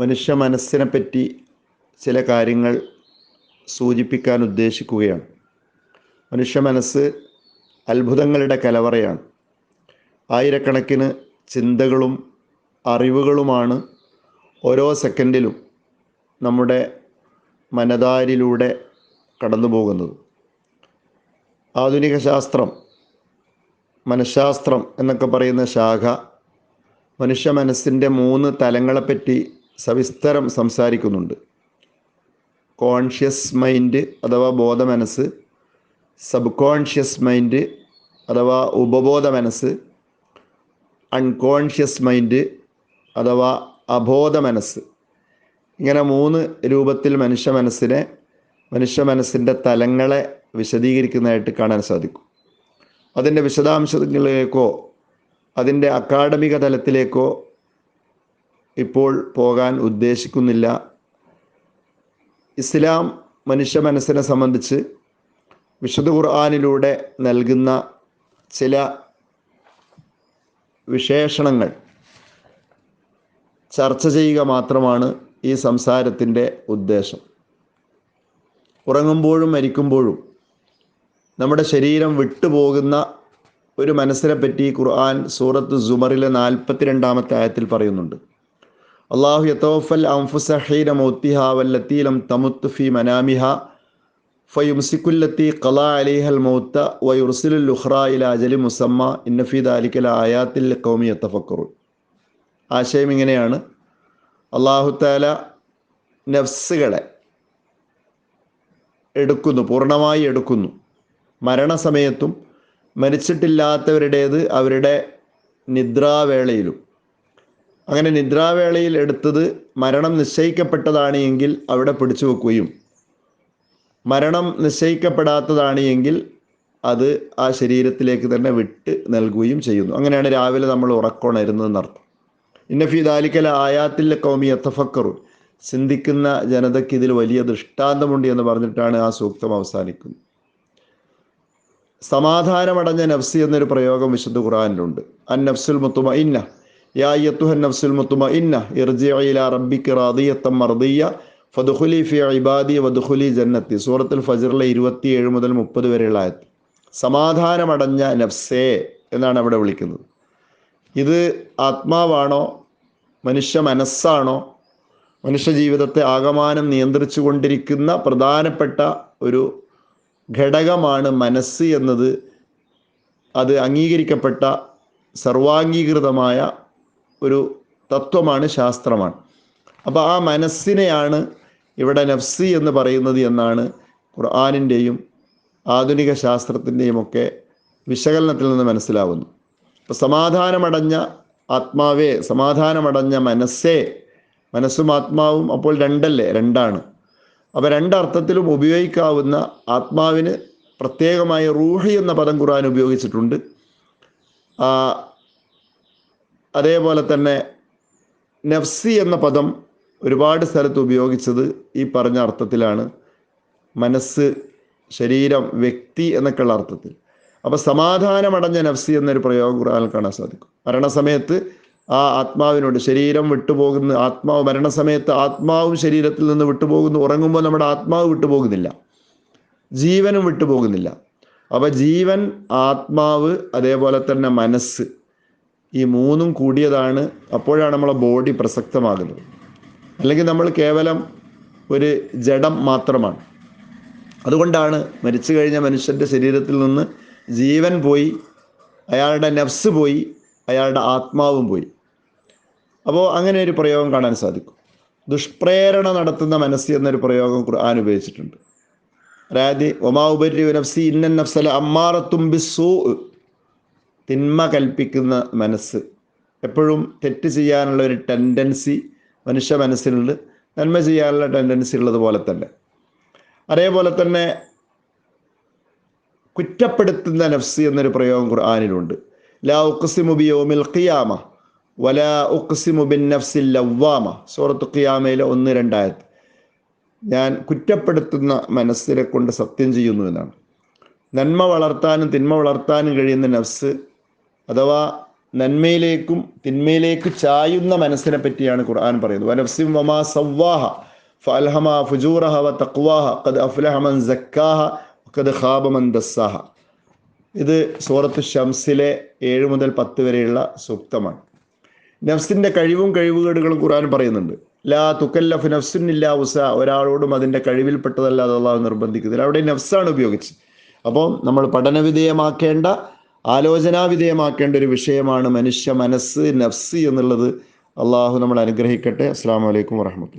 മനുഷ്യ മനസ്സിനെ പറ്റി ചില കാര്യങ്ങൾ സൂചിപ്പിക്കാൻ ഉദ്ദേശിക്കുകയാണ്. മനുഷ്യ മനസ്സ് അത്ഭുതങ്ങളുടെ കലവറയാണ്. ആയിരക്കണക്കിന് ചിന്തകളും അറിവുകളുമാണ് ഓരോ സെക്കൻഡിലും നമ്മുടെ മനതാരിലൂടെ കടന്നു പോകുന്നത് ആധുനിക ശാസ്ത്രം മനഃശാസ്ത്രം എന്നൊക്കെ പറയുന്ന ശാഖ മനുഷ്യ മനസ്സിന്റെ മൂന്ന് തലങ്ങളെപ്പറ്റി സവിസ്തരം സംസാരിക്കുന്നുണ്ട്. കോൺഷ്യസ് മൈൻഡ് അഥവാ ബോധമനസ് സബ് കോൺഷ്യസ് മൈൻഡ് അഥവാ ഉപബോധ മനസ്സ് അൺകോൺഷ്യസ് മൈൻഡ് അഥവാ അബോധ മനസ്സ് ഇങ്ങനെ മൂന്ന് രൂപത്തിൽ മനുഷ്യ മനസ്സിനെ മനുഷ്യ മനസ്സിന്റെ തലങ്ങളെ വിശദീകരിക്കുന്നതായിട്ട് കാണാൻ സാധിക്കും. അതിന്റെ വിശദാംശങ്ങളിലേക്കോ അതിന്റെ അക്കാഡമിക തലത്തിലേക്കോ ഇപ്പോൾ പോകാൻ ഉദ്ദേശിക്കുന്നില്ല. ഇസ്ലാം മനുഷ്യ മനസ്സിനെ സംബന്ധിച്ച് വിശുദ്ധ ഖുർആാനിലൂടെ നൽകുന്ന ചില വിശേഷണങ്ങൾ ചർച്ച ചെയ്യുക മാത്രമാണ് ഈ സംസാരത്തിന്റെ ഉദ്ദേശം. ഉറങ്ങുമ്പോഴും മരിക്കുമ്പോഴും നമ്മുടെ ശരീരം വിട്ടുപോകുന്ന ഒരു മനസ്സിനെ പറ്റി ഖുർആൻ സൂറത്ത് സുമറിലെ നാൽപ്പത്തിരണ്ടാമത്തെ ആയത്തിൽ പറയുന്നുണ്ട്. അള്ളാഹു യത്തോഫൽ അംഫുസ ഹീന മൗത്തിഹ വല്ലത്തീലം തമുത്ത് ഫി മനാമിഹ ഫയുംസിക്കുല്ലത്തി ഖലാ അലിഹൽ മൗത്ത വയുർസിലുൽ ഉഖ്റ ഇല അജലി മുസമ്മ ഇന്നഫീദ് അലിക്കല ആയാത്തിൽ കൗമി യത്തഫക്കറു ആശയം ഇങ്ങനെയാണ്. അള്ളാഹുത്താല നഫ്സുകളെ എടുക്കുന്നു പൂർണമായി എടുക്കുന്നു. മരണസമയത്തും മരിച്ചിട്ടില്ലാത്തവരുടേത് അവരുടെ നിദ്രാവേളയിലും. അങ്ങനെ നിദ്രാവേളയിൽ എടുത്തത് മരണം നിശ്ചയിക്കപ്പെട്ടതാണ് എങ്കിൽ അവിടെ പിടിച്ചു വെക്കുകയും. മരണം നിശ്ചയിക്കപ്പെടാത്തതാണ് എങ്കിൽ അത് ആ ശരീരത്തിലേക്ക് തന്നെ വിട്ട് നൽകുകയും ചെയ്യുന്നു. അങ്ങനെയാണ് രാവിലെ നമ്മൾ ഉറക്കണരുന്നതെന്നർത്ഥം ഇന്നഫി ദാലിക്കല ആയാത്തിൽ കൗമി എത്തഫക്കറു ചിന്തിക്കുന്ന ജനതയ്ക്ക് ഇതിൽ വലിയ ദൃഷ്ടാന്തമുണ്ട് എന്ന് പറഞ്ഞിട്ടാണ് ആ സൂക്തം അവസാനിക്കുന്നത്. സമാധാനമടഞ്ഞ നഫ്സി എന്നൊരു പ്രയോഗം വിശുദ്ധ ഖുറാനിലുണ്ട് അൻ നഫ്സുൽ മുത്തുമ ഇന്ന യാ യത്തുഹൻ നഫ്സുൽ മുത്തുമ ഇന്ന ഇർജിഇല റബ്ബിക്ക് റാദിയത്തം മർദിയ ഫദുഖുലി ഫി ഇബാദി വദുഖുലി ജന്നത്തി. സൂറത്തുൽ ഫജറിലെ ഇരുപത്തിയേഴ് മുതൽ മുപ്പത് വരെയുള്ള ആയത്ത്. സമാധാനമടഞ്ഞ നഫ്സേ എന്നാണ് അവിടെ വിളിക്കുന്നത്. ഇത് ആത്മാവാണോ? മനുഷ്യ മനസ്സാണോ? മനുഷ്യ ജീവിതത്തെ ആകമാനം നിയന്ത്രിച്ചു കൊണ്ടിരിക്കുന്ന പ്രധാനപ്പെട്ട ഒരു ഘടകമാണ് മനസ്സ് എന്നത്. അത് അംഗീകരിക്കപ്പെട്ട സർവാംഗീകൃതമായ ഒരു തത്വമാണ് ശാസ്ത്രമാണ്. അപ്പോൾ ആ മനസ്സിനെയാണ് ഇവിടെ നഫ്സി എന്ന് പറയുന്നത് എന്നാണ് ഖുർആാനിന്റെയും ആധുനിക ശാസ്ത്രത്തിന്റെയും ഒക്കെ വിശകലനത്തിൽ നിന്ന് മനസ്സിലാവുന്നു. അപ്പോൾ സമാധാനമടഞ്ഞ ആത്മാവേ സമാധാനമടഞ്ഞ മനസ്സേ മനസ്സും ആത്മാവും അപ്പോൾ രണ്ടല്ലേ? രണ്ടാണ്. അപ്പോൾ രണ്ടർത്ഥത്തിലും ഉപയോഗിക്കാവുന്ന ആത്മാവിന് പ്രത്യേകമായ റൂഹി എന്ന പദം ഖുർആൻ ഉപയോഗിച്ചിട്ടുണ്ട്. അതേപോലെ തന്നെ നഫ്സി എന്ന പദം ഒരുപാട് സ്ഥലത്ത് ഉപയോഗിച്ചത് ഈ പറഞ്ഞ അർത്ഥത്തിലാണ്. മനസ്സ് ശരീരം വ്യക്തി എന്നൊക്കെയുള്ള അർത്ഥത്തിൽ. അപ്പോൾ സമാധാനമടഞ്ഞ നഫ്സി എന്നൊരു പ്രയോഗം ഖുർആനിൽ കാണാൻ സാധിക്കും. മരണസമയത്ത് ആ ആത്മാവിനോട് ശരീരം വിട്ടുപോകുന്ന ആത്മാവ് മരണസമയത്ത് ആത്മാവും ശരീരത്തിൽ നിന്ന് വിട്ടുപോകുന്നു ഉറങ്ങുമ്പോൾ നമ്മുടെ ആത്മാവ് വിട്ടുപോകുന്നില്ല. ജീവനും വിട്ടുപോകുന്നില്ല. അപ്പോൾ ജീവൻ ആത്മാവ് അതേപോലെ തന്നെ മനസ്സ് ഈ മൂന്നും കൂടിയതാണ് അപ്പോഴാണ് നമ്മളെ ബോഡി പ്രസക്തമാകുന്നത്. അല്ലെങ്കിൽ നമ്മൾ കേവലം ഒരു ജഡം മാത്രമാണ്. അതുകൊണ്ടാണ് മരിച്ചു കഴിഞ്ഞ മനുഷ്യന്റെ ശരീരത്തിൽ നിന്ന് ജീവൻ പോയി അയാളുടെ നഫ്സ് പോയി അയാളുടെ ആത്മാവും പോയി. അപ്പോൾ അങ്ങനെ ഒരു പ്രയോഗം കാണാൻ സാധിക്കും. ദുഷ്പ്രേരണ നടത്തുന്ന മനസ്സ് എന്നൊരു പ്രയോഗം ഖുർആൻ ഉപയോഗിച്ചിട്ടുണ്ട്. അതായത് ഒമാ ഉപരി നഫ്സി ഇന്നൻ നഫ്സല അമ്മാറത്തും ബിസൂ തിന്മ കൽപ്പിക്കുന്ന മനസ്സ്. എപ്പോഴും തെറ്റ് ചെയ്യാനുള്ള ഒരു ടെൻഡൻസി മനുഷ്യ മനസ്സിനുണ്ട്. നന്മ ചെയ്യാനുള്ള ടെൻഡൻസി ഉള്ളതുപോലെ തന്നെ. അതേപോലെ തന്നെ കുറ്റപ്പെടുത്തുന്ന നഫ്സ് എന്നൊരു പ്രയോഗം ഖുർആാനിലുണ്ട്. ലാ ഉഖ്സിമു ബി യൗമിൽ ഖിയാമ വല ഉഖ്സിമു ബിൻ നഫ്സിൽ ലവ്വാമ. സൂറത്ത് ഖിയാമയിലെ ഒന്ന് രണ്ടായത് ഞാൻ കുറ്റപ്പെടുത്തുന്ന മനസ്സിനെ കൊണ്ട് സത്യം ചെയ്യുന്നു എന്നാണ്. നന്മ വളർത്താനും തിന്മ വളർത്താനും കഴിയുന്ന നഫ്സ് അഥവാ നന്മയിലേക്കും തിന്മയിലേക്ക് ചായുന്ന മനസ്സിനെ പറ്റിയാണ് ഖുർആൻ പറയുന്നത്. വനഫ്സിം വമാ സവ്വാഹ ഫൽഹമ ഫുജൂറഹ വ തക്വാഹ ഖദ് അഫ്ലഹമൻ സക്കാഹ ഖദ് ഖാബ മൻ ദസ്സാഹ. ഇത് സൂറത്ത് ഷംസിലെ ഏഴ് മുതൽ പത്ത് വരെയുള്ള സൂക്തമാണ്. നഫ്സിന്റെ കഴിവും കഴിവുകേടുകളും ഖുർആൻ പറയുന്നുണ്ട്. ലാ തുക്കല്ലഫ് നഫ്സുന്നില്ല ഉസ ഒരാളോടും അതിന്റെ കഴിവിൽപ്പെട്ടതല്ലാതെ അള്ളാഹു നിർബന്ധിക്കുന്നില്ല. അവിടെ നഫ്സാണ് ഉപയോഗിച്ച് അപ്പോൾ നമ്മൾ പഠനവിധേയമാക്കേണ്ട ആലോചനാവിധേയമാക്കേണ്ട ഒരു വിഷയമാണ് മനുഷ്യ മനസ്സ് നഫ്സ് എന്നുള്ളത്. അള്ളാഹു നമ്മൾ അനുഗ്രഹിക്കട്ടെ. അസ്സാം വലൈക്കും വാഹമത്തുള്ള